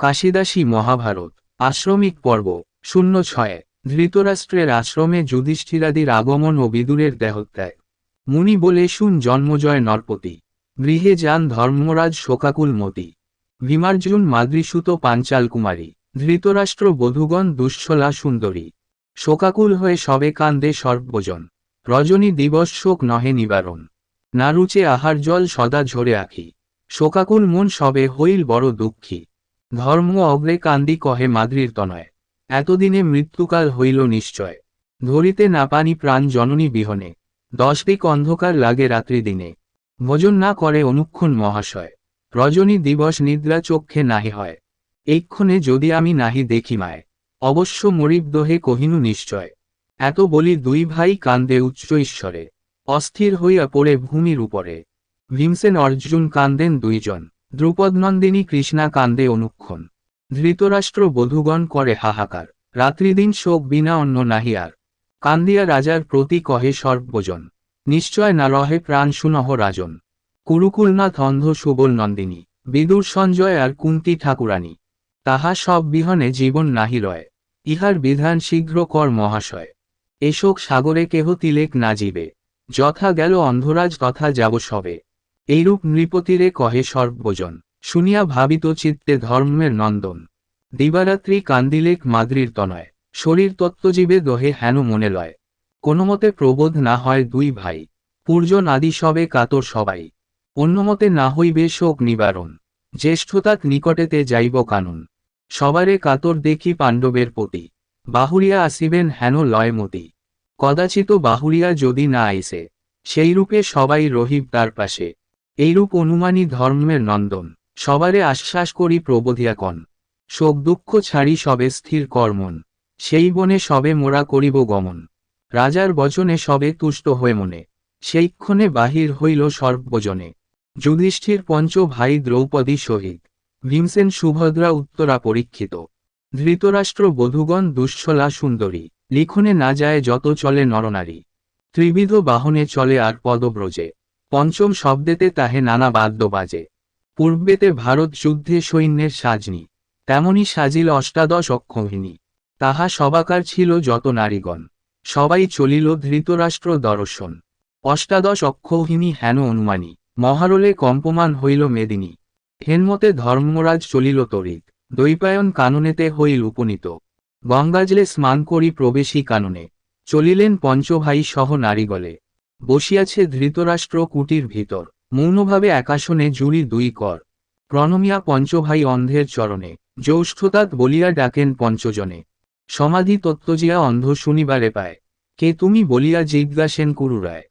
কাশিদাসী মহাভারত, আশ্রমিক পর্ব, শূন্য ছয়, ধৃতরাষ্ট্রের আশ্রমে যুধিষ্ঠিরাদির আগমন ও বিদুরের দেহত্যাগ। মুনি বলে, শুন জন্মজয় নরপতি, গৃহে যান ধর্মরাজ শোকাকুল মতি, ভীমার্জুন মাদ্রিসুত পাঞ্চাল কুমারী ধৃতরাষ্ট্র বধুগণ দুঃশলা সুন্দরী, শোকাকুল হয়ে সবে কান্দে সর্বজন, রজনী দিবস শোক নহে নিবারণ, নারুচে আহার জল সদা ঝরে আখি, শোকাকুল মন সবে হইল বড় দুঃখী। ধর্ম অগ্রে কান্দি কহে মাদ্রির তনয়। এতদিনে মৃত্যুকাল হইল নিশ্চয়। ধরিতে না পানি প্রাণ জননী বিহনে। দশ দিক অন্ধকার লাগে রাত্রি দিনে। ভোজন না করে অনুক্ষণ মহাশয়। রজনী দিবস নিদ্রা চক্ষে নাহি হয়। এইক্ষণে যদি আমি নাহি দেখি মায়, অবশ্য মরিব দোহে কহিনু নিশ্চয়। এত বলি দুই ভাই কান্দে উচ্চ ঈশ্বরে। অস্থির হইয়া পড়ে ভূমির উপরে। ভীমসেন অর্জুন কান্দেন দুইজন। দ্রুপদনন্দিনী কৃষ্ণা কান্দে অনুক্ষণ। ধৃতরাষ্ট্র বধূগণ করে হাহাকার। রাত্রিদিন শোক বিনা অন্য নাহি আর। কান্দিয়া রাজার প্রতি কহে সর্বজন। নিশ্চয় না রহে প্রাণ সুনহ রাজন। কুরুকুলনাথ অন্ধ সুবল নন্দিনী। বিদুর সঞ্জয় আর কুন্তি ঠাকুরানী। তাহা সব বিহনে জীবন নাহি রয় ইহার বিধান শীঘ্র কর মহাশয়। এশোক সাগরে কেহ তিলেক না জীবে। যথা গেল অন্ধরাজ তথা যাব সবে। এইরূপ নৃপতিরে কহে সর্বজন। শুনিয়া ভাবিত চিত্তে ধর্মের নন্দন। দিবারাত্রি কান্দিলেক মাদ্রির তনয়। শরীর তত্ত্বজীবে দোহে হেন মনে লয়। কোনোমতে প্রবোধ না হয় দুই ভাই। পূর্জন আদি সবে কাতর সবাই। অন্যমতে না হইবে শোক নিবারণ। জ্যেষ্ঠতাত নিকটেতে যাইব কানুন। সবারে কাতর দেখি পাণ্ডবের পতি বাহুরিয়া আসিবেন হেন লয়মতি কদাচিত বাহুরিয়া যদি না আইসে, সেইরূপে সবাই রহিব তার পাশে। এইরূপ অনুমানী ধর্মের নন্দন, সবারে আশ্বাস করি প্রবোধিয়া কন শোক দুঃখ ছাড়ি সবে স্থির কর্মন, সেই বনে সবে মোরা করিব গমন। রাজার বচনে সবে তুষ্ট হয়ে মনে সেইক্ষণে বাহির হইল সর্বজনে। যুধিষ্ঠির পঞ্চ ভাই দ্রৌপদী সহিত, ভীমসেন সুভদ্রা উত্তরা পরীক্ষিত। ধৃতরাষ্ট্র বধুগণ দুঃশলা সুন্দরী, লিখনে না যায় যত চলে নরনারী। ত্রিবিধ বাহনে চলে আর পদব্রজে। পঞ্চম শব্দেতে তাহে নানা বাদ্য বাজে। পূর্বেতে ভারত যুদ্ধে সৈন্যের সাজনি, তেমনি সাজিল অষ্টাদশ অক্ষহিনী তাহা সবাকার ছিল যত নারীগণ, সবাই চলিল ধৃতরাষ্ট্র দর্শন। অষ্টাদশ অক্ষৌহিনী হেন অনুমানী, মহারলে কম্পমান হইল মেদিনী। হেনমতে ধর্মরাজ চলিল তরিত দৈপায়ন কাননেতে হইল উপনীত। গঙ্গাজলে স্নান করি প্রবেশী কাননে, চলিলেন পঞ্চভাই সহ নারীগলে। বসিয়াছে ধৃতরাষ্ট্র কুটির ভিতর। মৌনভাবে একাশনে জুড়ি দুই কর। প্রণমিয়া পঞ্চভাই অন্ধের চরণে জ্যৌষ্ঠতাৎ বলিয়া ডাকেন পঞ্চজনে। সমাধি তত্ত্বজিয়া অন্ধ শুনিবারে পায়। কে তুমি বলিয়া জিজ্ঞাসেন কুরুরায়।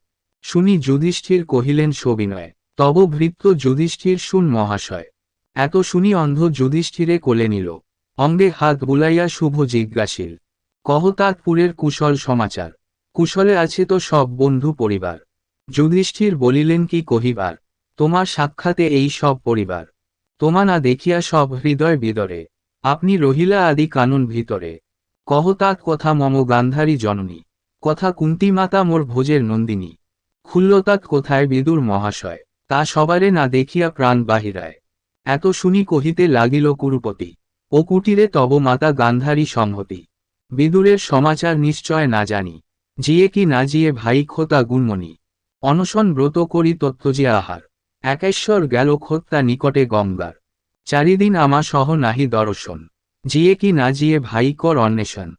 শুনি যুধিষ্ঠির কহিলেন সবিনয় তব ভৃত্য যুধিষ্ঠির শুন মহাশয়। এত শুনি অন্ধ যুধিষ্ঠিরে কোলে নিল। অঙ্গে হাত বুলাইয়া শুভ জিজ্ঞাসিল কহতাৎপুরের কুশল সমাচার। কুশলে আছে তো সব বন্ধু পরিবার। যুধিষ্ঠির বলিলেন, কি কহিবার? তোমার সাক্ষাতে এই সব পরিবার। তোমা না দেখিয়া সব হৃদয় বিদরে। আপনি রহিলা আদি কানুন ভিতরে। কহতাৎ কথা মম গান্ধারী জননী। কথা কুন্তি মাতা মোর ভোজের নন্দিনী। খুল্লতাৎ কোথায় বিদুর মহাশয়। তা সবারে না দেখিয়া প্রাণ বাহিরায়। এত শুনি কহিতে লাগিল কুরুপতি। ও কুটিরে তব মাতা গান্ধারী সংহতি। বিদুরের সমাচার নিশ্চয় না জানি। জিয়ে কি না জিয়ে ভাই খোতা গুণমণি। অনশন ব্রত করি তত্ত্বজি আহার। একেশ্বর গেল খোত্তা নিকটে গঙ্গার। চারিদিন আমা সহ নাহি দর্শন। জিয়ে কি না জিয়ে ভাই কর অন্বেষণ।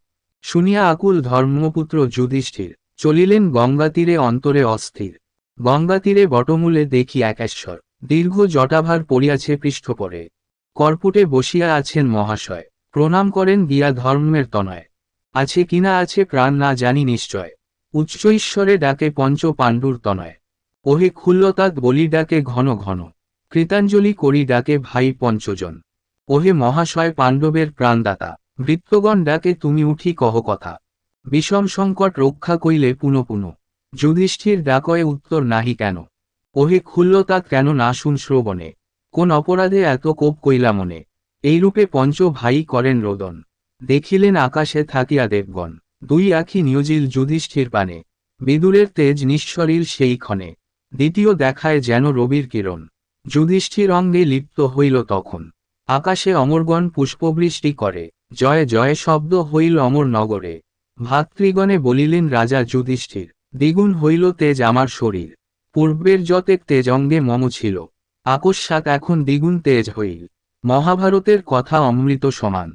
শুনিয়া আকুল ধর্মপুত্র যুধিষ্ঠির, চলিলেন গঙ্গা তীরে অন্তরে অস্থির। গঙ্গা তীরে বটমূলে দেখি একেশ্বর, দীর্ঘ জটাভার পড়িয়াছে পৃষ্ঠপরে। কর্পুটে বসিয়া আছেন মহাশয়, প্রণাম করেন গিয়া ধর্মের তনয়। আছে কিনা আছে প্রাণ না জানি নিশ্চয়। উচ্চ ঈশ্বরে ডাকে পঞ্চ পাণ্ডুর তনয়। ওহে খুল্লতাৎ বলি ডাকে ঘন ঘন। কৃতাঞ্জলি করি ডাকে ভাই পঞ্চজন। ওহে মহাশয় পাণ্ডবের প্রাণদাতা, বৃত্তগণ ডাকে তুমি উঠি কহ কথা। বিষম সংকট রক্ষা কইলে পুনঃ পুনঃ। যুধিষ্ঠির ডাকয়ে উত্তর নাহি কেন। ওহে খুল্লতাৎ কেন না শুন শ্রবণে। কোন অপরাধে এত কোপ কইলা মনে। এইরূপে পঞ্চ ভাই করেন রোদন। দেখিলেন আকাশে থাকিয়া দেবগণ। দুই আখি নিয়োজিল যুধিষ্ঠির পানে। বিদুরের তেজ নিঃস্বরিল সেই ক্ষণে। দ্বিতীয় দেখায় যেন রবির কিরণ। যুধিষ্ঠির অঙ্গে লিপ্ত হইল তখন। আকাশে অমরগণ পুষ্পবৃষ্টি করে। জয় জয় শব্দ হইল অমর নগরে। ভাতৃগণে বলিলেন, রাজা যুধিষ্ঠির, দ্বিগুণ হইল তেজ আমার শরীর। পূর্বের যতেক তেজ অঙ্গে মম ছিল। আকস্মাৎ এখন দ্বিগুণ তেজ হইল। মহাভারতের কথা অমৃত সমান।